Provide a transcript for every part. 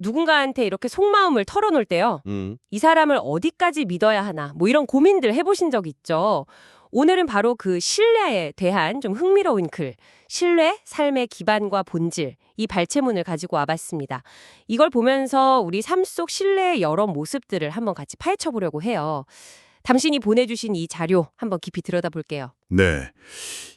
누군가한테 이렇게 속마음을 털어놓을 때요. 음. 이 사람을 어디까지 믿어야 하나, 뭐 이런 고민들 해보신 적 있죠? 오늘은 바로 그 신뢰에 대한 좀 흥미로운 글, 신뢰, 삶의 기반과 본질, 이 발췌문을 가지고 와봤습니다. 이걸 보면서 우리 삶 속 신뢰의 여러 모습들을 한번 같이 파헤쳐 보려고 해요. 당신이 보내주신 이 자료 한번 깊이 들여다볼게요. 네.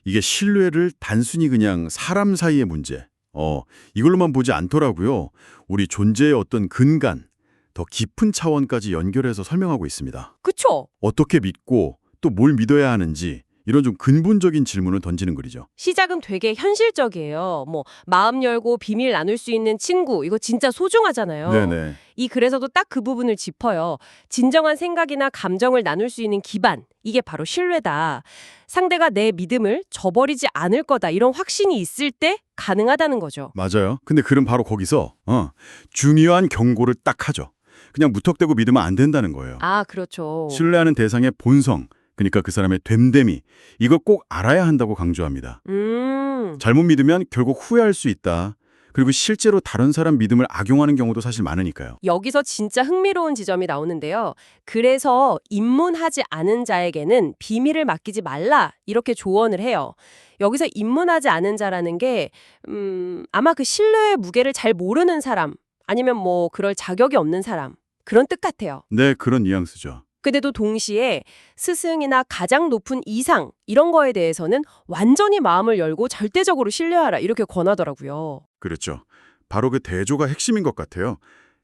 이게 신뢰를 단순히 그냥 사람 사이의 문제, 어, 이걸로만 보지 않더라고요. 우리 존재의 어떤 근간, 더 깊은 차원까지 연결해서 설명하고 있습니다. 그쵸? 어떻게 믿고 또 뭘 믿어야 하는지 이런 좀 근본적인 질문을 던지는 글이죠. 시작은 되게 현실적이에요. 뭐 마음 열고 비밀 나눌 수 있는 친구 이거 진짜 소중하잖아요. 네네. 이 글에서도 딱 그 부분을 짚어요. 진정한 생각이나 감정을 나눌 수 있는 기반 이게 바로 신뢰다. 상대가 내 믿음을 저버리지 않을 거다 이런 확신이 있을 때 가능하다는 거죠. 맞아요. 근데 글은 바로 거기서 어, 중요한 경고를 딱 하죠. 그냥 무턱대고 믿으면 안 된다는 거예요. 아 그렇죠. 신뢰하는 대상의 본성, 그러니까 그 사람의 됨됨이, 이걸 꼭 알아야 한다고 강조합니다. 음 잘못 믿으면 결국 후회할 수 있다. 그리고 실제로 다른 사람 믿음을 악용하는 경우도 사실 많으니까요. 여기서 진짜 흥미로운 지점이 나오는데요. 그래서 입문하지 않은 자에게는 비밀을 맡기지 말라 이렇게 조언을 해요. 여기서 입문하지 않은 자라는 게 음, 아마 그 신뢰의 무게를 잘 모르는 사람 아니면 뭐 그럴 자격이 없는 사람 그런 뜻 같아요. 네, 그런 뉘앙스죠. 근데도 동시에 스승이나 가장 높은 이상 이런 거에 대해서는 완전히 마음을 열고 절대적으로 신뢰하라 이렇게 권하더라고요. 그렇죠. 바로 그 대조가 핵심인 것 같아요.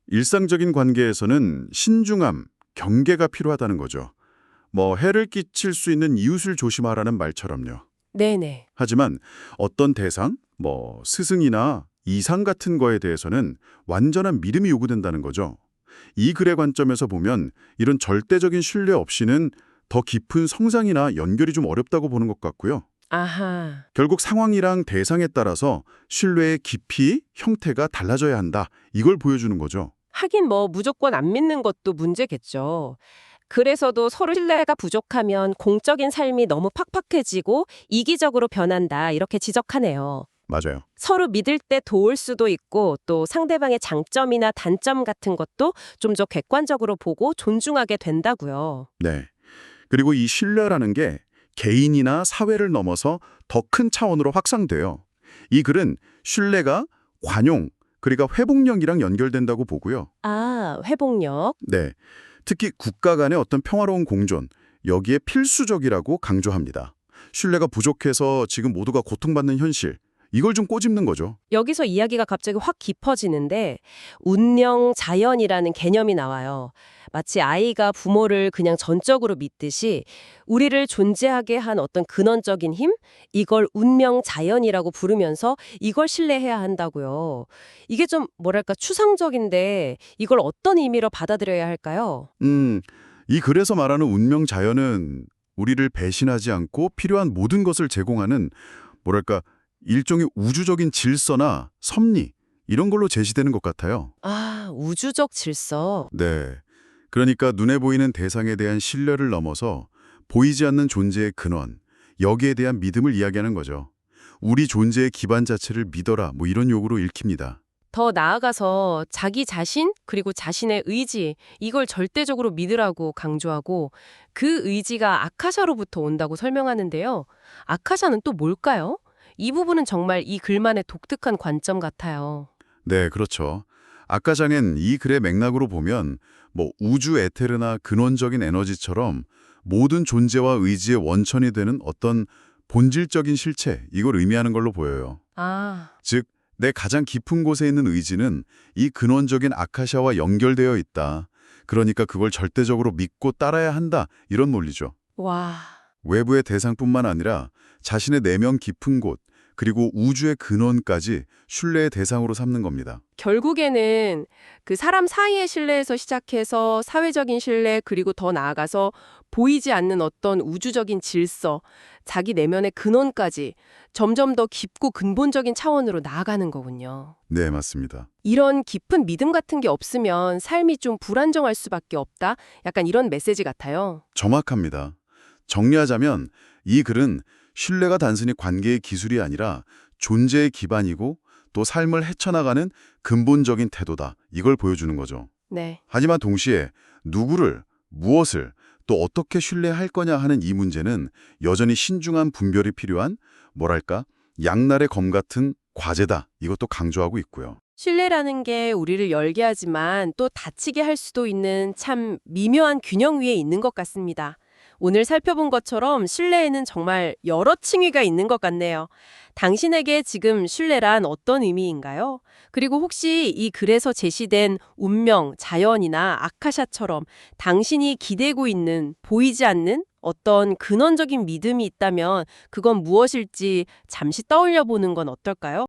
일상적인 관계에서는 신중함, 경계가 필요하다는 거죠. 뭐 해를 끼칠 수 있는 이웃을 조심하라는 말처럼요. 네네. 하지만 어떤 대상, 뭐 스승이나 이상 같은 거에 대해서는 완전한 믿음이 요구된다는 거죠. 이 글의 관점에서 보면 이런 절대적인 신뢰 없이는 더 깊은 성장이나 연결이 좀 어렵다고 보는 것 같고요. 아하. 결국 상황이랑 대상에 따라서 신뢰의 깊이, 형태가 달라져야 한다. 이걸 보여주는 거죠. 하긴 뭐 무조건 안 믿는 것도 문제겠죠. 그래서도 서로 신뢰가 부족하면 공적인 삶이 너무 팍팍해지고 이기적으로 변한다 이렇게 지적하네요. 맞아요. 서로 믿을 때 도울 수도 있고 또 상대방의 장점이나 단점 같은 것도 좀 더 객관적으로 보고 존중하게 된다고요. 네. 그리고 이 신뢰라는 게 개인이나 사회를 넘어서 더 큰 차원으로 확산돼요. 이 글은 신뢰가 관용, 그러니까 회복력이랑 연결된다고 보고요. 아, 회복력. 네. 특히 국가 간의 어떤 평화로운 공존, 여기에 필수적이라고 강조합니다. 신뢰가 부족해서 지금 모두가 고통받는 현실, 이걸 좀 꼬집는 거죠. 여기서 이야기가 갑자기 확 깊어지는데 운명 자연이라는 개념이 나와요. 마치 아이가 부모를 그냥 전적으로 믿듯이 우리를 존재하게 한 어떤 근원적인 힘? 이걸 운명 자연이라고 부르면서 이걸 신뢰해야 한다고요. 이게 좀 뭐랄까 추상적인데 이걸 어떤 의미로 받아들여야 할까요? 음, 이 글에서 말하는 운명 자연은 우리를 배신하지 않고 필요한 모든 것을 제공하는 뭐랄까 일종의 우주적인 질서나 섭리 이런 걸로 제시되는 것 같아요. 아, 우주적 질서. 네. 그러니까 눈에 보이는 대상에 대한 신뢰를 넘어서 보이지 않는 존재의 근원, 여기에 대한 믿음을 이야기하는 거죠. 우리 존재의 기반 자체를 믿어라 뭐 이런 욕으로 읽힙니다. 더 나아가서 자기 자신 그리고 자신의 의지 이걸 절대적으로 믿으라고 강조하고 그 의지가 아카샤로부터 온다고 설명하는데요. 아카샤는 또 뭘까요? 이 부분은 정말 이 글만의 독특한 관점 같아요. 네, 그렇죠. 아까 장엔 이 글의 맥락으로 보면 뭐 우주 에테르나 근원적인 에너지처럼 모든 존재와 의지의 원천이 되는 어떤 본질적인 실체, 이걸 의미하는 걸로 보여요. 아, 즉, 내 가장 깊은 곳에 있는 의지는 이 근원적인 아카샤와 연결되어 있다. 그러니까 그걸 절대적으로 믿고 따라야 한다. 이런 논리죠. 와. 외부의 대상뿐만 아니라 자신의 내면 깊은 곳, 그리고 우주의 근원까지 신뢰의 대상으로 삼는 겁니다. 결국에는 그 사람 사이의 신뢰에서 시작해서 사회적인 신뢰 그리고 더 나아가서 보이지 않는 어떤 우주적인 질서, 자기 내면의 근원까지 점점 더 깊고 근본적인 차원으로 나아가는 거군요. 네, 맞습니다. 이런 깊은 믿음 같은 게 없으면 삶이 좀 불안정할 수밖에 없다. 약간 이런 메시지 같아요. 정확합니다. 정리하자면 이 글은 신뢰가 단순히 관계의 기술이 아니라 존재의 기반이고 또 삶을 헤쳐나가는 근본적인 태도다. 이걸 보여주는 거죠. 네. 하지만 동시에 누구를, 무엇을, 또 어떻게 신뢰할 거냐 하는 이 문제는 여전히 신중한 분별이 필요한 뭐랄까 양날의 검 같은 과제다. 이것도 강조하고 있고요. 신뢰라는 게 우리를 열게 하지만 또 다치게 할 수도 있는 참 미묘한 균형 위에 있는 것 같습니다. 오늘 살펴본 것처럼 신뢰에는 정말 여러 층위가 있는 것 같네요. 당신에게 지금 신뢰란 어떤 의미인가요? 그리고 혹시 이 글에서 제시된 운명, 자연이나 아카샤처럼 당신이 기대고 있는 보이지 않는 어떤 근원적인 믿음이 있다면 그건 무엇일지 잠시 떠올려 보는 건 어떨까요?